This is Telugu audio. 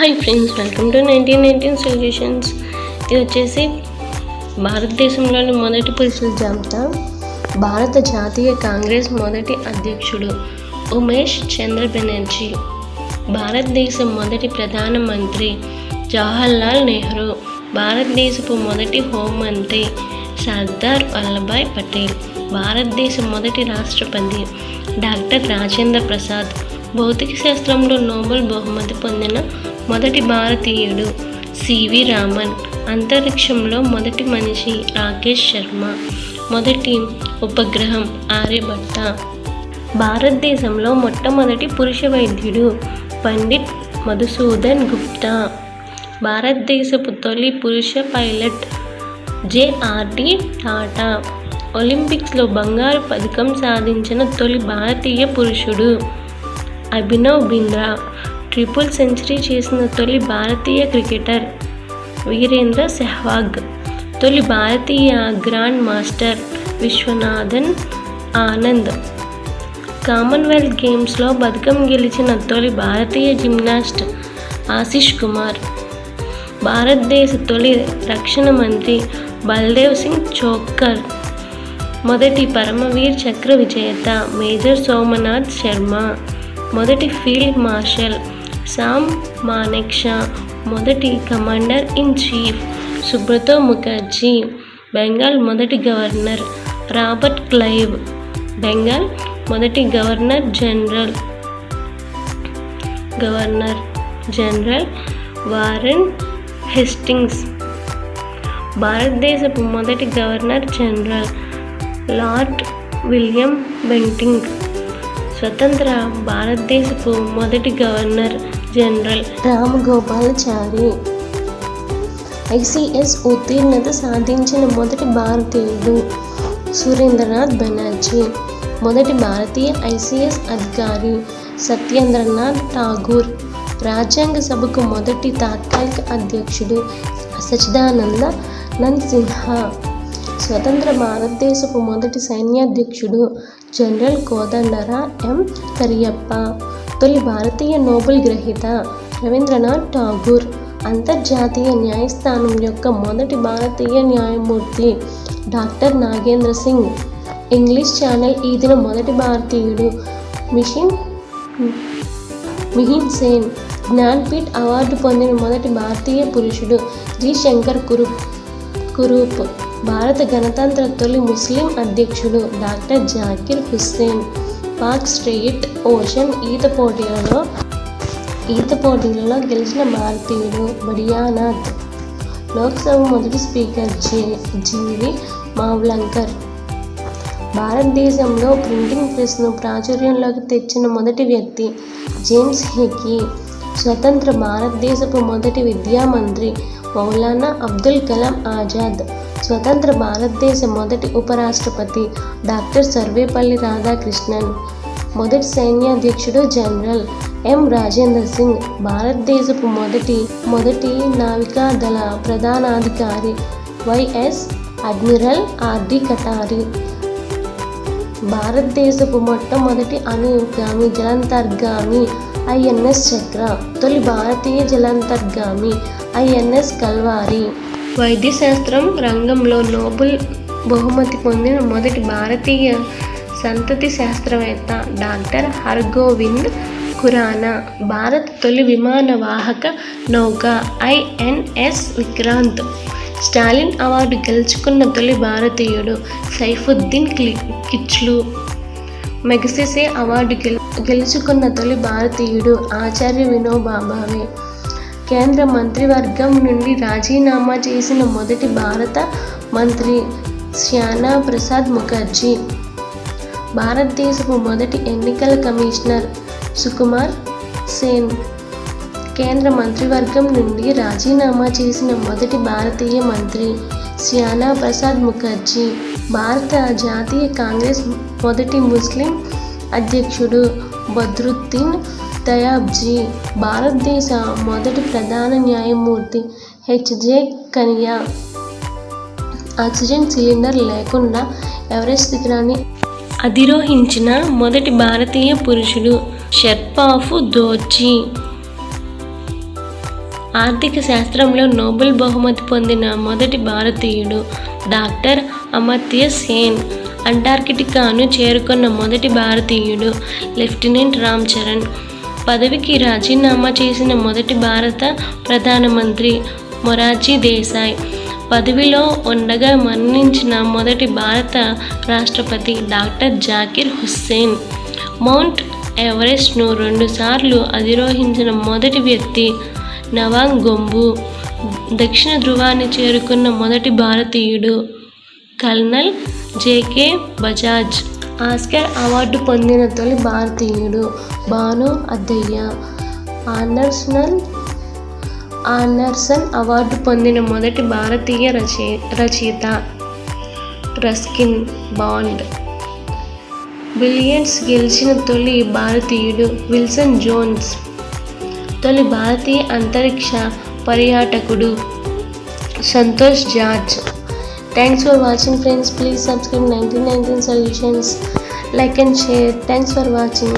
Hi friends welcome to nineteen nineteen solutions ఇది వచ్చేసి భారతదేశంలోని మొదటి పురుషుల జాబితా. భారత జాతీయ కాంగ్రెస్ మొదటి అధ్యక్షుడు ఉమేష్ చంద్ర బెనర్జీ. భారతదేశం మొదటి ప్రధానమంత్రి జవహర్లాల్ నెహ్రూ. భారతదేశపు మొదటి హోంమంత్రి సర్దార్ వల్లభాయ్ పటేల్. భారతదేశం మొదటి రాష్ట్రపతి డాక్టర్ రాజేంద్ర ప్రసాద్. భౌతిక శాస్త్రంలో నోబెల్ బహుమతి పొందిన మొదటి భారతీయుడు సివి రామన్. అంతరిక్షంలో మొదటి మనిషి రాకేష్ శర్మ. మొదటి ఉపగ్రహం ఆర్యభట్ట. భారతదేశంలో మొట్టమొదటి పురుష వైద్యుడు పండిట్ మధుసూదన్ గుప్తా. భారతదేశపు తొలి పురుష పైలట్ జేఆర్డి టాటా. ఒలింపిక్స్లో బంగారు పథకం సాధించిన తొలి భారతీయ పురుషుడు అభినవ్ బింద్రా. ట్రిపుల్ సెంచరీ చేసిన తొలి భారతీయ క్రికెటర్ వీరేంద్ర సెహ్వాగ్ తొలి భారతీయ grand master Viswanathan Anand. Commonwealth గేమ్స్లో బతుకం గెలిచిన తొలి భారతీయ జిమ్నాస్ట్ ఆశిష్ కుమార్. భారతదేశ తొలి రక్షణ మంత్రి బల్దేవ్ సింగ్ చోక్కర్ మొదటి పరమవీర్ చక్ర విజేత మేజర్ సోమనాథ్ శర్మ. మొదటి ఫీల్డ్ మార్షల్ సామ్ మానెక్షా మొదటి commander in chief Subroto Mukherjee Bengal మొదటి గవర్నర్ రాబర్ట్ క్లైవ్ బెంగాల్ మొదటి governor general governor general Warren Hastings భారతదేశపు మొదటి governor general lord William Bentinck స్వతంత్ర భారతదేశపు మొదటి governor general Ram Gopalachari ICS ఉత్తీర్ణత సాధించిన మొదటి భారతీయుడు సురేంద్రనాథ్ బెనర్జీ. మొదటి భారతీయ ఐసిఎస్ అధికారి సత్యేంద్రనాథ్ ఠాగూర్. రాజ్యాంగ సభకు మొదటి తాత్కాలిక అధ్యక్షుడు సచిదానంద నంద్ సిన్హా స్వతంత్ర భారతదేశపు మొదటి సైన్యాధ్యక్షుడు జనరల్ కోదండరా ఎం కరియప్ప. తొలి భారతీయ నోబెల్ గ్రహీత రవీంద్రనాథ్ ఠాగూర్. అంతర్జాతీయ న్యాయస్థానం యొక్క మొదటి భారతీయ న్యాయమూర్తి doctor Nagendra Singh. English Channel ఈదిన మొదటి భారతీయుడు. మిషన్ మిహిన్ సేన్ జ్ఞాన్పీఠ్ అవార్డు పొందిన మొదటి భారతీయ పురుషుడు జి శంకర్ కురు కురూప్. భారత గణతంత్ర తొలి ముస్లిం అధ్యక్షుడు doctor Zakir Hussain. Palk Strait ocean ఈత పోటీలలో ఈత పోటీలలో గెలిచిన భారతీయుడు బడియానాథ్. లోక్సభ మొదటి స్పీకర్ జే. జీవి మావ్లంకర్. భారతదేశంలో ప్రింటింగ్ ప్రెస్ను ప్రాచుర్యంలోకి తెచ్చిన మొదటి వ్యక్తి జేమ్స్ హెకీ స్వతంత్ర భారతదేశపు మొదటి విద్యా మంత్రి మౌలానా అబ్దుల్ కలాం ఆజాద్ స్వతంత్ర భారతదేశ మొదటి ఉపరాష్ట్రపతి డాక్టర్ సర్వేపల్లి రాధాకృష్ణన్ మొదటి సైన్యాధ్యక్షుడు జనరల్ ఎం రాజేంద్ర సింగ్ భారతదేశపు మొదటి మొదటి నావికాదళ ప్రధానాధికారి వైఎస్ అడ్మిరల్ ఆర్డి కటారి. భారతదేశపు మొట్టమొదటి అనుగామి జలంతర్గామి ఐఎన్ఎస్ చక్ర తొలి భారతీయ జలంతర్గామి ఐఎన్ఎస్ కల్వారి. వైద్యశాస్త్రం రంగంలో నోబెల్ బహుమతి పొందిన మొదటి భారతీయ సంతతి శాస్త్రవేత్త డాక్టర్ హర్గోవింద్ ఖురానా. భారత్ తొలి విమాన వాహక నౌక ఐఎన్ఎస్ విక్రాంత్. స్టాలిన్ అవార్డు గెలుచుకున్న తొలి భారతీయుడు సైఫుద్దీన్ క్లి కిచ్లు. మెగసెసే అవార్డు గెలు గెలుచుకున్న తొలి భారతీయుడు ఆచార్య వినోబా భావే కేంద్ర మంత్రివర్గం నుండి రాజీనామా చేసిన మొదటి భారత మంత్రి శ్యానా ప్రసాద్ ముఖర్జీ. భారతదేశపు మొదటి ఎన్నికల కమిషనర్ సుకుమార్ సేన్. కేంద్ర మంత్రివర్గం నుండి రాజీనామా చేసిన మొదటి భారతీయ మంత్రి శ్యానా ప్రసాద్ ముఖర్జీ. భారత జాతీయ కాంగ్రెస్ మొదటి ముస్లిం అధ్యక్షుడు బద్రుద్దీన్ తయాబ్జీ భారతదేశ మొదటి ప్రధాన న్యాయమూర్తి హెచ్జే కనియా. ఆక్సిజన్ సిలిండర్ లేకుండా ఎవరెస్ట్ శిఖరాన్ని అధిరోహించిన మొదటి భారతీయ పురుషుడు షెర్పాఫు దోచి ఆర్థిక శాస్త్రంలో నోబెల్ బహుమతి పొందిన మొదటి భారతీయుడు డాక్టర్ అమర్త్య సేన్. అంటార్కిటికాను చేరుకున్న మొదటి భారతీయుడు లెఫ్టినెంట్ రామ్ చరణ్. పదవికి రాజీనామా చేసిన మొదటి భారత ప్రధానమంత్రి మొరార్జీ దేశాయ్. పదవిలో ఉండగా మరణించిన మొదటి భారత రాష్ట్రపతి డాక్టర్ జాకిర్ హుస్సేన్. మౌంట్ ఎవరెస్ట్ను రెండుసార్లు అధిరోహించిన మొదటి వ్యక్తి నవాంగ్ గొంబు. దక్షిణ ధృవాన్ని చేరుకున్న మొదటి భారతీయుడు colonel JK Bajaj. Oscar award పొందిన తొలి భారతీయుడు భాను అద్దయ్య ఆనర్సనల్ ఆనర్సన్ అవార్డు పొందిన మొదటి భారతీయ రచయి రచయిత రస్కిన్ బాండ్. బిలియన్స్ గెలిచిన తొలి భారతీయుడు విల్సన్ జోన్స్ తొలి భారతీయ అంతరిక్ష పర్యాటకుడు Santosh George. Thanks for watching friends. Please subscribe 1919 Solutions. Like and share. Thanks for watching.